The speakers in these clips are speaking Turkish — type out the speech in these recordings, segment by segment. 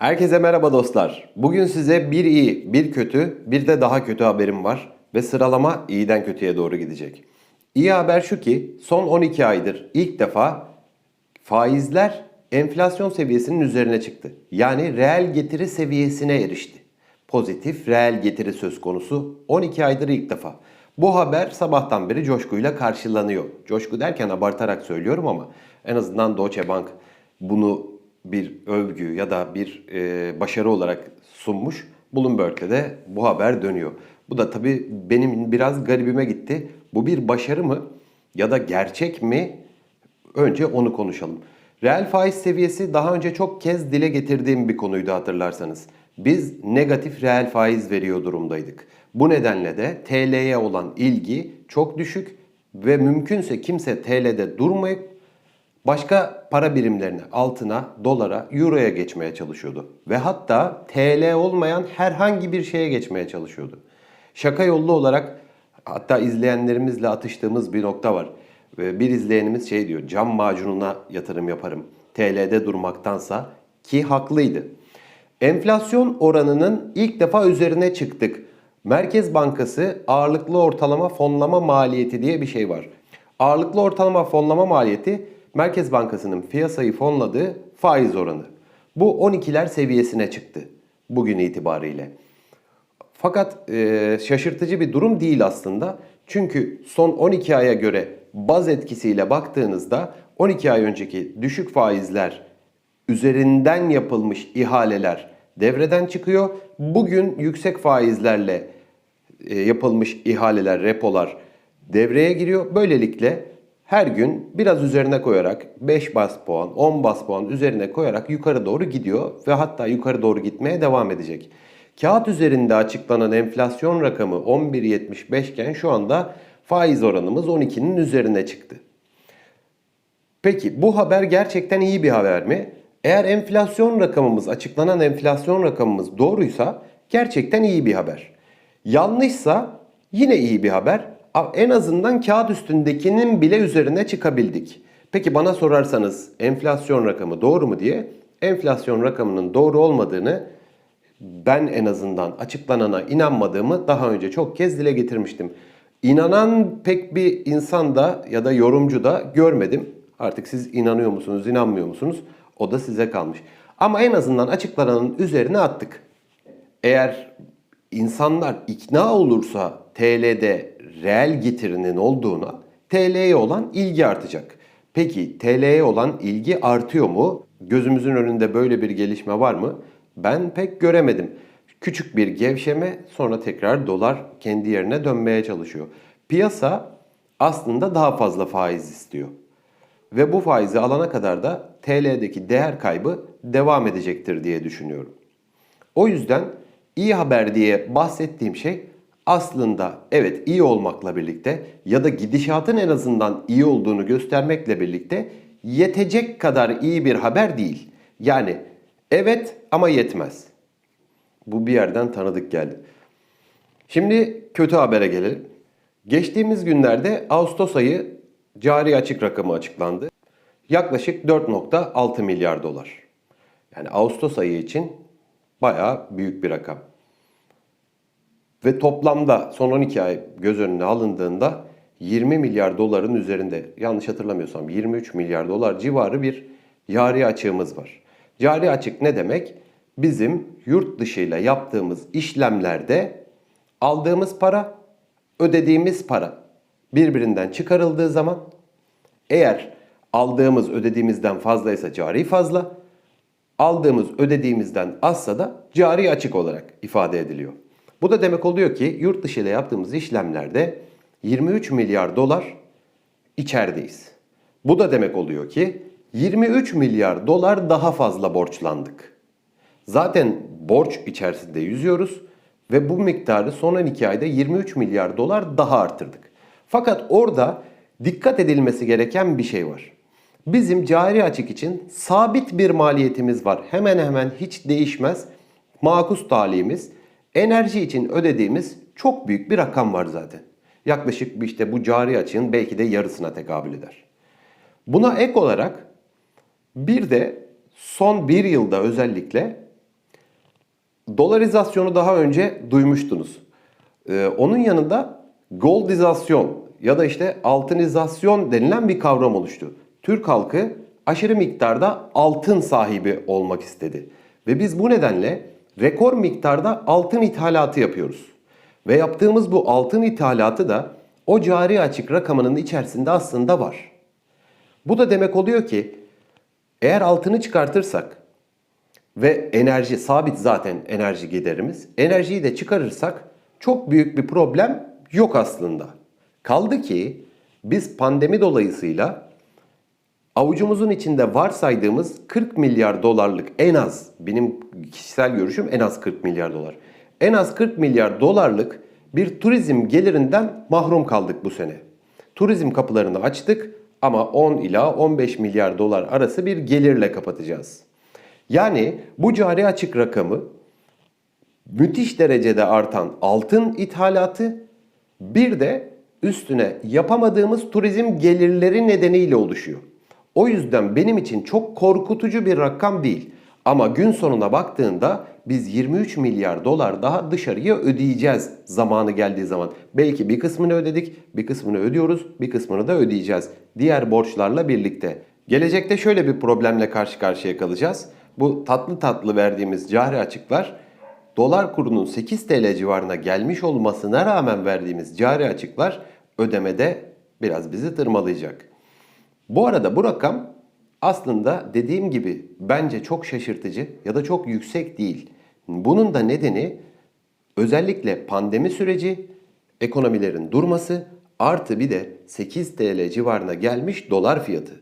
Herkese merhaba dostlar. Bugün size bir iyi, bir kötü, bir de daha kötü haberim var ve sıralama iyiden kötüye doğru gidecek. İyi haber şu ki son 12 aydır ilk defa faizler enflasyon seviyesinin üzerine çıktı. Yani reel getiri seviyesine erişti. Pozitif reel getiri söz konusu 12 aydır ilk defa. Bu haber sabahtan beri coşkuyla karşılanıyor. Coşku derken abartarak söylüyorum ama en azından Deutsche Bank bunu bir övgü ya da bir e, başarı olarak sunmuş. Bloomberg'de de bu haber dönüyor. Bu da tabii benim biraz garibime gitti. Bu bir başarı mı ya da gerçek mi? Önce onu konuşalım. Reel faiz seviyesi daha önce çok kez dile getirdiğim bir konuydu hatırlarsanız. Biz negatif reel faiz veriyor durumdaydık. Bu nedenle de TL'ye olan ilgi çok düşük ve mümkünse kimse TL'de durmayıp başka para birimlerine, altına, dolara, euroya geçmeye çalışıyordu. Ve hatta TL olmayan herhangi bir şeye geçmeye çalışıyordu. Şaka yollu olarak hatta izleyenlerimizle atıştığımız bir nokta var. Bir izleyenimiz şey diyor, cam macununa yatırım yaparım. TL'de durmaktansa ki haklıydı. Enflasyon oranının ilk defa üzerine çıktık. Merkez Bankası ağırlıklı ortalama fonlama maliyeti diye bir şey var. Ağırlıklı ortalama fonlama maliyeti Merkez Bankası'nın piyasayı fonladığı faiz oranı. Bu 12'ler seviyesine çıktı bugün itibariyle. Fakat e, şaşırtıcı bir durum değil aslında. Çünkü son 12 aya göre baz etkisiyle baktığınızda 12 ay önceki düşük faizler üzerinden yapılmış ihaleler devreden çıkıyor. Bugün yüksek faizlerle e, yapılmış ihaleler, repolar devreye giriyor. Böylelikle her gün biraz üzerine koyarak 5 bas puan, 10 bas puan üzerine koyarak yukarı doğru gidiyor ve hatta yukarı doğru gitmeye devam edecek. Kağıt üzerinde açıklanan enflasyon rakamı 11.75 iken şu anda faiz oranımız 12'nin üzerine çıktı. Peki bu haber gerçekten iyi bir haber mi? Eğer enflasyon rakamımız, açıklanan enflasyon rakamımız doğruysa gerçekten iyi bir haber. Yanlışsa yine iyi bir haber. En azından kağıt üstündekinin bile üzerine çıkabildik. Peki bana sorarsanız enflasyon rakamı doğru mu diye enflasyon rakamının doğru olmadığını ben en azından açıklanana inanmadığımı daha önce çok kez dile getirmiştim. İnanan pek bir insan da ya da yorumcu da görmedim. Artık siz inanıyor musunuz, inanmıyor musunuz? O da size kalmış. Ama en azından açıklananın üzerine attık. Eğer insanlar ikna olursa TL'de reel getirinin olduğuna TL'ye olan ilgi artacak. Peki TL'ye olan ilgi artıyor mu? Gözümüzün önünde böyle bir gelişme var mı? Ben pek göremedim. Küçük bir gevşeme sonra tekrar dolar kendi yerine dönmeye çalışıyor. Piyasa aslında daha fazla faiz istiyor. Ve bu faizi alana kadar da TL'deki değer kaybı devam edecektir diye düşünüyorum. O yüzden iyi haber diye bahsettiğim şey aslında evet iyi olmakla birlikte ya da gidişatın en azından iyi olduğunu göstermekle birlikte yetecek kadar iyi bir haber değil. Yani evet ama yetmez. Bu bir yerden tanıdık geldi. Şimdi kötü habere gelelim. Geçtiğimiz günlerde Ağustos ayı cari açık rakamı açıklandı. Yaklaşık 4.6 milyar dolar. Yani Ağustos ayı için bayağı büyük bir rakam. Ve toplamda son 12 ay göz önüne alındığında 20 milyar doların üzerinde yanlış hatırlamıyorsam 23 milyar dolar civarı bir cari açığımız var. Cari açık ne demek? Bizim yurt dışıyla yaptığımız işlemlerde aldığımız para, ödediğimiz para birbirinden çıkarıldığı zaman eğer aldığımız ödediğimizden fazlaysa cari fazla, aldığımız ödediğimizden azsa da cari açık olarak ifade ediliyor. Bu da demek oluyor ki yurt dışı ile yaptığımız işlemlerde 23 milyar dolar içerideyiz. Bu da demek oluyor ki 23 milyar dolar daha fazla borçlandık. Zaten borç içerisinde yüzüyoruz ve bu miktarı son 12 ayda 23 milyar dolar daha arttırdık. Fakat orada dikkat edilmesi gereken bir şey var. Bizim cari açık için sabit bir maliyetimiz var. Hemen hemen hiç değişmez. Makus talihimiz. Enerji için ödediğimiz çok büyük bir rakam var zaten. Yaklaşık işte bu cari açığın belki de yarısına tekabül eder. Buna ek olarak bir de son bir yılda özellikle Dolarizasyonu daha önce duymuştunuz. Ee, onun yanında goldizasyon ya da işte altınizasyon denilen bir kavram oluştu. Türk halkı aşırı miktarda altın sahibi olmak istedi. Ve biz bu nedenle rekor miktarda altın ithalatı yapıyoruz. Ve yaptığımız bu altın ithalatı da o cari açık rakamının içerisinde aslında var. Bu da demek oluyor ki eğer altını çıkartırsak ve enerji sabit zaten enerji giderimiz. Enerjiyi de çıkarırsak çok büyük bir problem yok aslında. Kaldı ki biz pandemi dolayısıyla avucumuzun içinde varsaydığımız 40 milyar dolarlık en az benim kişisel görüşüm en az 40 milyar dolar. En az 40 milyar dolarlık bir turizm gelirinden mahrum kaldık bu sene. Turizm kapılarını açtık ama 10 ila 15 milyar dolar arası bir gelirle kapatacağız. Yani bu cari açık rakamı müthiş derecede artan altın ithalatı bir de üstüne yapamadığımız turizm gelirleri nedeniyle oluşuyor. O yüzden benim için çok korkutucu bir rakam değil. Ama gün sonuna baktığında biz 23 milyar dolar daha dışarıya ödeyeceğiz zamanı geldiği zaman. Belki bir kısmını ödedik, bir kısmını ödüyoruz, bir kısmını da ödeyeceğiz. Diğer borçlarla birlikte. Gelecekte şöyle bir problemle karşı karşıya kalacağız. Bu tatlı tatlı verdiğimiz cari açıklar dolar kurunun 8 TL civarına gelmiş olmasına rağmen verdiğimiz cari açıklar ödemede biraz bizi tırmalayacak. Bu arada bu rakam aslında dediğim gibi bence çok şaşırtıcı ya da çok yüksek değil. Bunun da nedeni özellikle pandemi süreci, ekonomilerin durması artı bir de 8 TL civarına gelmiş dolar fiyatı.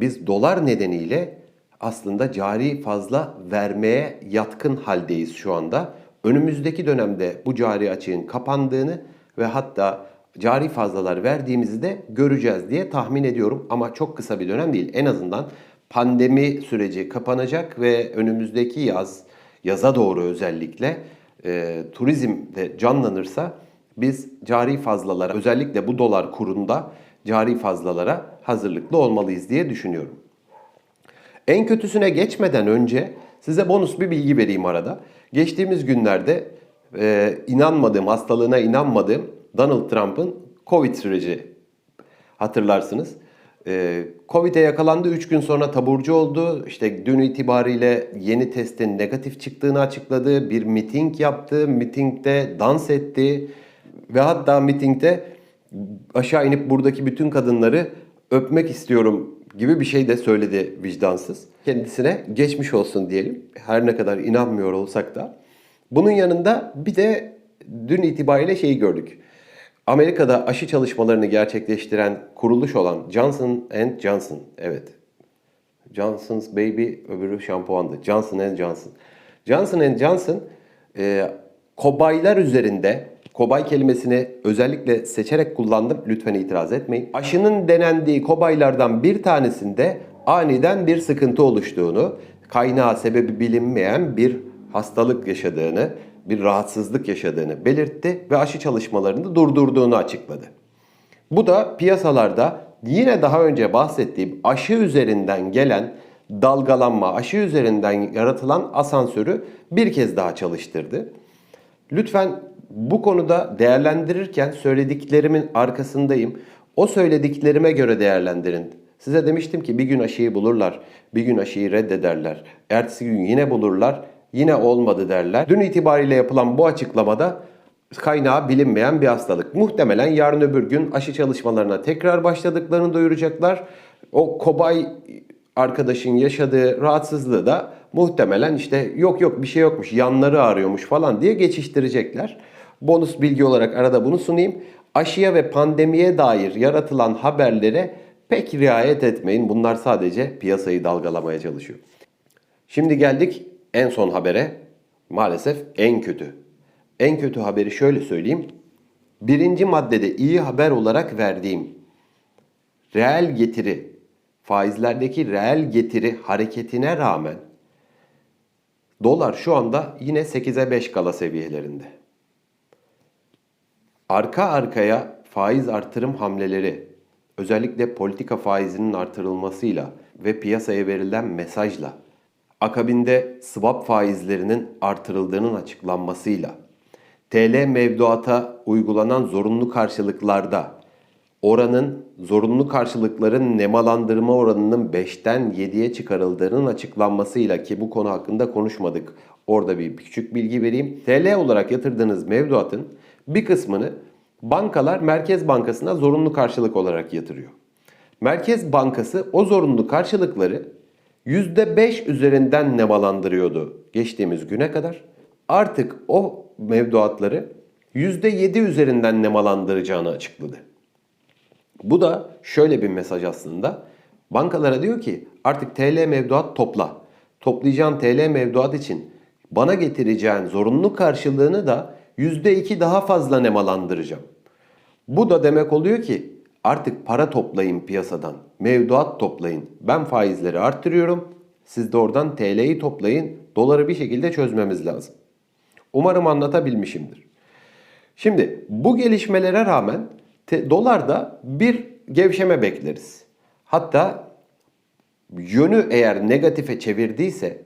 Biz dolar nedeniyle aslında cari fazla vermeye yatkın haldeyiz şu anda. Önümüzdeki dönemde bu cari açığın kapandığını ve hatta cari fazlalar verdiğimizi de göreceğiz diye tahmin ediyorum. Ama çok kısa bir dönem değil. En azından pandemi süreci kapanacak ve önümüzdeki yaz, yaza doğru özellikle e, turizm de canlanırsa biz cari fazlalara özellikle bu dolar kurunda cari fazlalara hazırlıklı olmalıyız diye düşünüyorum. En kötüsüne geçmeden önce size bonus bir bilgi vereyim arada. Geçtiğimiz günlerde e, inanmadığım, hastalığına inanmadığım Donald Trump'ın Covid süreci hatırlarsınız. E, Covid'e yakalandı 3 gün sonra taburcu oldu. İşte dün itibariyle yeni testin negatif çıktığını açıkladı. Bir miting yaptı. Mitingde dans etti. Ve hatta mitingde aşağı inip buradaki bütün kadınları öpmek istiyorum gibi bir şey de söyledi vicdansız. Kendisine geçmiş olsun diyelim. Her ne kadar inanmıyor olsak da. Bunun yanında bir de dün itibariyle şeyi gördük. Amerika'da aşı çalışmalarını gerçekleştiren kuruluş olan Johnson Johnson, evet. Johnson's Baby öbürü şampuandı. Johnson Johnson. Johnson Johnson e, kobaylar üzerinde Kobay kelimesini özellikle seçerek kullandım. Lütfen itiraz etmeyin. Aşının denendiği kobaylardan bir tanesinde aniden bir sıkıntı oluştuğunu, kaynağı sebebi bilinmeyen bir hastalık yaşadığını, bir rahatsızlık yaşadığını belirtti ve aşı çalışmalarını durdurduğunu açıkladı. Bu da piyasalarda yine daha önce bahsettiğim aşı üzerinden gelen dalgalanma, aşı üzerinden yaratılan asansörü bir kez daha çalıştırdı. Lütfen bu konuda değerlendirirken söylediklerimin arkasındayım. O söylediklerime göre değerlendirin. Size demiştim ki bir gün aşıyı bulurlar, bir gün aşıyı reddederler. Ertesi gün yine bulurlar, yine olmadı derler. Dün itibariyle yapılan bu açıklamada kaynağı bilinmeyen bir hastalık. Muhtemelen yarın öbür gün aşı çalışmalarına tekrar başladıklarını duyuracaklar. O kobay arkadaşın yaşadığı rahatsızlığı da muhtemelen işte yok yok bir şey yokmuş, yanları ağrıyormuş falan diye geçiştirecekler. Bonus bilgi olarak arada bunu sunayım. Aşıya ve pandemiye dair yaratılan haberlere pek riayet etmeyin. Bunlar sadece piyasayı dalgalamaya çalışıyor. Şimdi geldik en son habere. Maalesef en kötü. En kötü haberi şöyle söyleyeyim. Birinci maddede iyi haber olarak verdiğim reel getiri, faizlerdeki reel getiri hareketine rağmen dolar şu anda yine 8'e 5 kala seviyelerinde arka arkaya faiz artırım hamleleri özellikle politika faizinin artırılmasıyla ve piyasaya verilen mesajla akabinde swap faizlerinin artırıldığının açıklanmasıyla, TL mevduata uygulanan zorunlu karşılıklarda oranın zorunlu karşılıkların nemalandırma oranının 5'ten 7'ye çıkarıldığının açıklanmasıyla ki bu konu hakkında konuşmadık. Orada bir küçük bilgi vereyim. TL olarak yatırdığınız mevduatın bir kısmını bankalar Merkez Bankası'na zorunlu karşılık olarak yatırıyor. Merkez Bankası o zorunlu karşılıkları %5 üzerinden nemalandırıyordu geçtiğimiz güne kadar. Artık o mevduatları %7 üzerinden nemalandıracağını açıkladı. Bu da şöyle bir mesaj aslında. Bankalara diyor ki artık TL mevduat topla. Toplayacağın TL mevduat için bana getireceğin zorunlu karşılığını da %2 daha fazla nemalandıracağım. Bu da demek oluyor ki artık para toplayın piyasadan. Mevduat toplayın. Ben faizleri arttırıyorum. Siz de oradan TL'yi toplayın. Doları bir şekilde çözmemiz lazım. Umarım anlatabilmişimdir. Şimdi bu gelişmelere rağmen dolarda bir gevşeme bekleriz. Hatta yönü eğer negatife çevirdiyse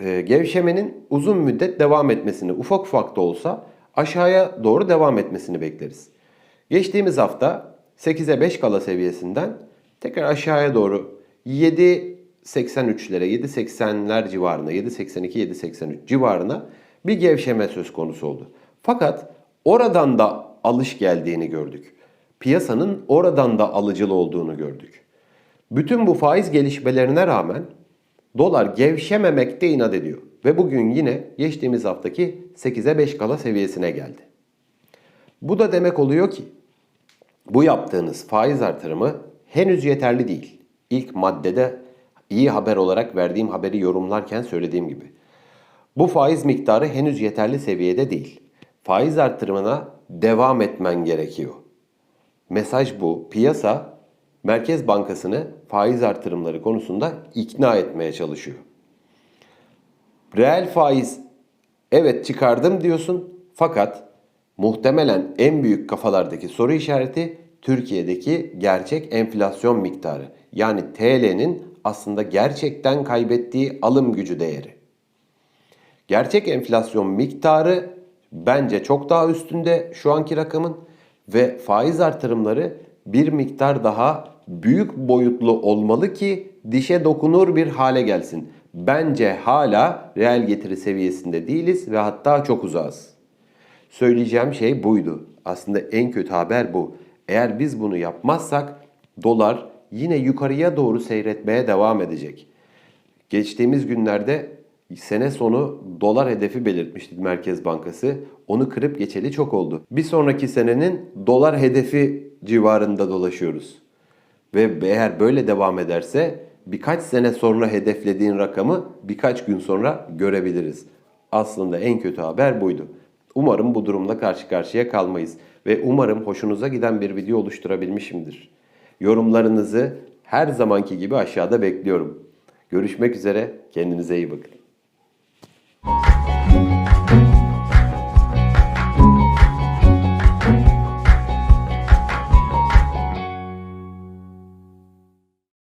e, gevşemenin uzun müddet devam etmesini ufak ufak da olsa aşağıya doğru devam etmesini bekleriz. Geçtiğimiz hafta 8'e 5 kala seviyesinden tekrar aşağıya doğru 7.83'lere 7.80'ler civarına 7.82 7.83 civarına bir gevşeme söz konusu oldu. Fakat oradan da alış geldiğini gördük. Piyasanın oradan da alıcılı olduğunu gördük. Bütün bu faiz gelişmelerine rağmen dolar gevşememekte inat ediyor. Ve bugün yine geçtiğimiz haftaki 8'e 5 kala seviyesine geldi. Bu da demek oluyor ki bu yaptığınız faiz artırımı henüz yeterli değil. İlk maddede iyi haber olarak verdiğim haberi yorumlarken söylediğim gibi. Bu faiz miktarı henüz yeterli seviyede değil. Faiz artırımına devam etmen gerekiyor. Mesaj bu. Piyasa Merkez Bankası'nı faiz artırımları konusunda ikna etmeye çalışıyor. Reel faiz evet çıkardım diyorsun fakat muhtemelen en büyük kafalardaki soru işareti Türkiye'deki gerçek enflasyon miktarı. Yani TL'nin aslında gerçekten kaybettiği alım gücü değeri. Gerçek enflasyon miktarı bence çok daha üstünde şu anki rakamın ve faiz artırımları bir miktar daha büyük boyutlu olmalı ki dişe dokunur bir hale gelsin. Bence hala reel getiri seviyesinde değiliz ve hatta çok uzağız. Söyleyeceğim şey buydu. Aslında en kötü haber bu. Eğer biz bunu yapmazsak dolar yine yukarıya doğru seyretmeye devam edecek. Geçtiğimiz günlerde sene sonu dolar hedefi belirtmişti Merkez Bankası. Onu kırıp geçeli çok oldu. Bir sonraki senenin dolar hedefi civarında dolaşıyoruz. Ve eğer böyle devam ederse birkaç sene sonra hedeflediğin rakamı birkaç gün sonra görebiliriz. Aslında en kötü haber buydu. Umarım bu durumla karşı karşıya kalmayız ve umarım hoşunuza giden bir video oluşturabilmişimdir. Yorumlarınızı her zamanki gibi aşağıda bekliyorum. Görüşmek üzere, kendinize iyi bakın.